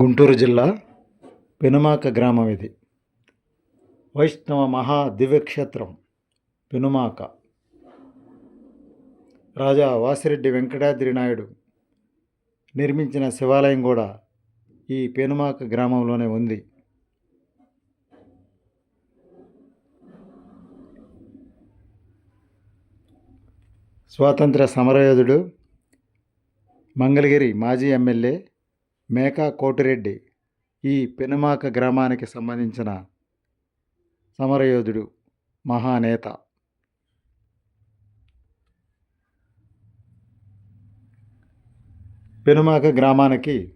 గుంటూరు జిల్లా పెనుమాక గ్రామం ఇది. వైష్ణవ మహా దివ్యక్షేత్రం పెనుమాక. రాజా వాసిరెడ్డి వెంకటాద్రి నాయుడు నిర్మించిన శివాలయం కూడా ఈ పెనుమాక గ్రామంలోనే ఉంది. స్వాతంత్ర సమరయోధుడు మంగళగిరి మాజీ ఎమ్మెల్యే మేకా కోటిరెడ్డి ఈ పెనుమాక గ్రామానికి సంబంధించిన సమరయోధుడు మహానేత. పెనుమాక గ్రామానికి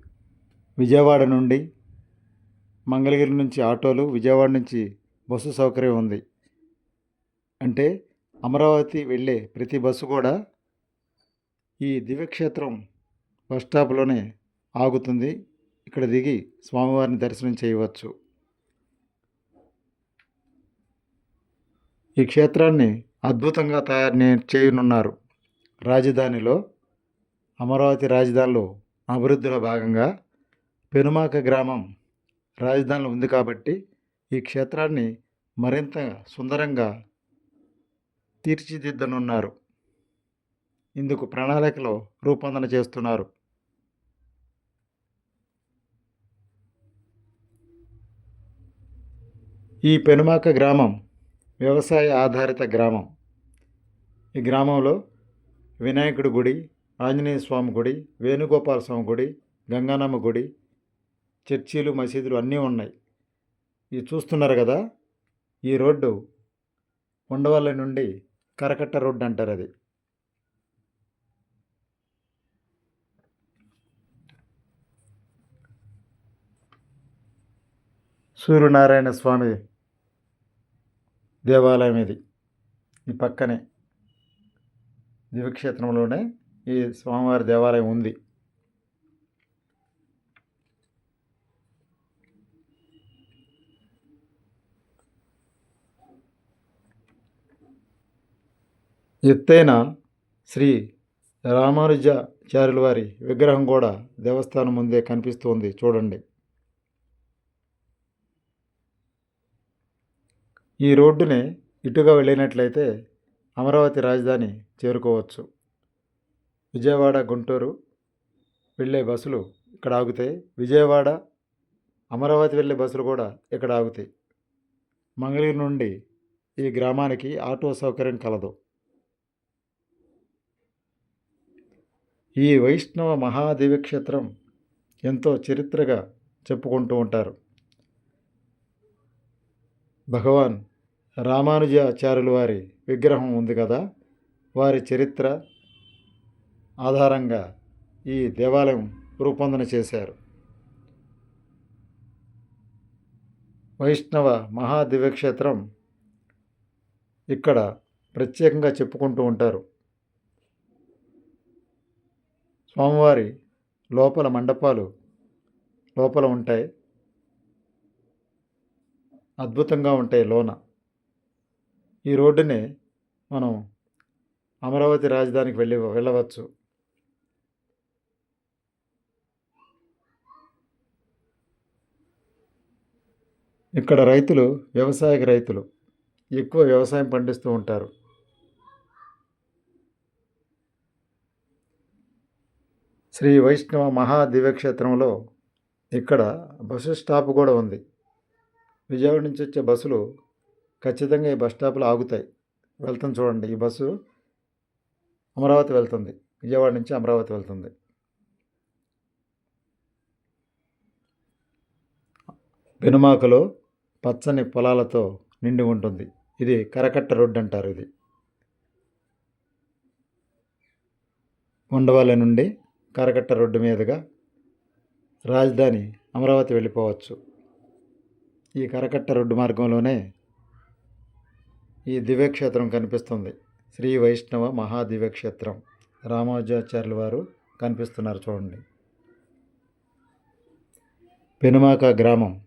విజయవాడ నుండి మంగళగిరి నుంచి ఆటోలు విజయవాడ నుంచి బస్సు సౌకర్యం ఉంది. అంటే అమరావతి వెళ్ళే ప్రతి బస్సు కూడా ఈ దివ్యక్షేత్రం బస్ స్టాప్లోనే ఆగుతుంది. ఇక్కడ దిగి స్వామివారిని దర్శనం చేయవచ్చు. ఈ క్షేత్రాన్ని అద్భుతంగా తయారు చేయనున్నారు. రాజధానిలో అమరావతి రాజధానిలో అభివృద్ధిలో భాగంగా పెనుమాక గ్రామం రాజధానిలో ఉంది కాబట్టి ఈ క్షేత్రాన్ని మరింత సుందరంగా తీర్చిదిద్దనున్నారు. ఇందుకు ప్రణాళికలో రూపొందన చేస్తున్నారు. ఈ పెనుమాక గ్రామం వ్యవసాయ ఆధారిత గ్రామం. ఈ గ్రామంలో వినాయకుడి గుడి ఆంజనేయ స్వామి గుడి వేణుగోపాల స్వామి గుడి గంగానమ్మ గుడి చర్చీలు మసీదులు అన్నీ ఉన్నాయి. ఇది చూస్తున్నారు కదా ఈ రోడ్డు ఉండవల్లి నుండి కరకట్ట రోడ్డు అంటారు అది. సూర్యనారాయణ స్వామి దేవాలయం ఇది. ఈ పక్కనే దివ్యక్షేత్రంలోనే ఈ స్వామివారి దేవాలయం ఉంది. ఎత్తైన శ్రీ రామానుజాచార్యుల వారి విగ్రహం కూడా దేవస్థానం ముందే కనిపిస్తుంది. చూడండి. ఈ రోడ్డుని ఇటుగా వెళ్ళినట్లయితే అమరావతి రాజధాని చేరుకోవచ్చు. విజయవాడ గుంటూరు వెళ్ళే బస్సులు ఇక్కడ ఆగుతాయి. విజయవాడ అమరావతి వెళ్ళే బస్సులు కూడా ఇక్కడ ఆగుతాయి. మంగళగిరి నుండి ఈ గ్రామానికి ఆటో సౌకర్యం కలదు. ఈ వైష్ణవ మహాదేవి క్షేత్రం ఎంతో చరిత్రగా చెప్పుకుంటూ ఉంటారు. భగవాన్ రామానుజాచార్యుల వారి విగ్రహం ఉంది కదా వారి చరిత్ర ఆధారంగా ఈ దేవాలయం రూపొందన చేశారు. వైష్ణవ మహాదివ్యక్షేత్రం ఇక్కడ ప్రత్యేకంగా చెప్పుకుంటూ ఉంటారు. స్వామివారి లోపల మండపాలు లోపల ఉంటాయి. అద్భుతంగా ఉంటాయి లోన. ఈ రోడ్డుని మనం అమరావతి రాజధానికి వెళ్ళి వెళ్ళవచ్చు. ఇక్కడ రైతులు వ్యవసాయక రైతులు ఎక్కువ వ్యవసాయం పండిస్తూ ఉంటారు. శ్రీ వైష్ణవ మహాదివ్యక్షేత్రంలో ఇక్కడ బస్సు స్టాప్ కూడా ఉంది. విజయవాడ నుంచి వచ్చే బస్సులు ఖచ్చితంగా ఈ బస్ స్టాప్లో ఆగుతాయి. వెళ్తాం చూడండి. ఈ బస్సు అమరావతి వెళ్తుంది. విజయవాడ నుంచి అమరావతి వెళ్తుంది. పెనుమాకలో పచ్చని పొలాలతో నిండి ఉంటుంది. ఇది కరకట్ట రోడ్డు అంటారు ఇది. ఉండవాళ్ళ నుండి కరకట్ట రోడ్డు మీదుగా రాజధాని అమరావతి వెళ్ళిపోవచ్చు. ఈ కరకట్ట రోడ్డు మార్గంలోనే ఈ దివ్యక్షేత్రం కనిపిస్తుంది. శ్రీ వైష్ణవ మహాదివ్యక్షేత్రం. రామానుజాచార్యుల వారు కనిపిస్తున్నారు చూడండి. పెనుమాక గ్రామం.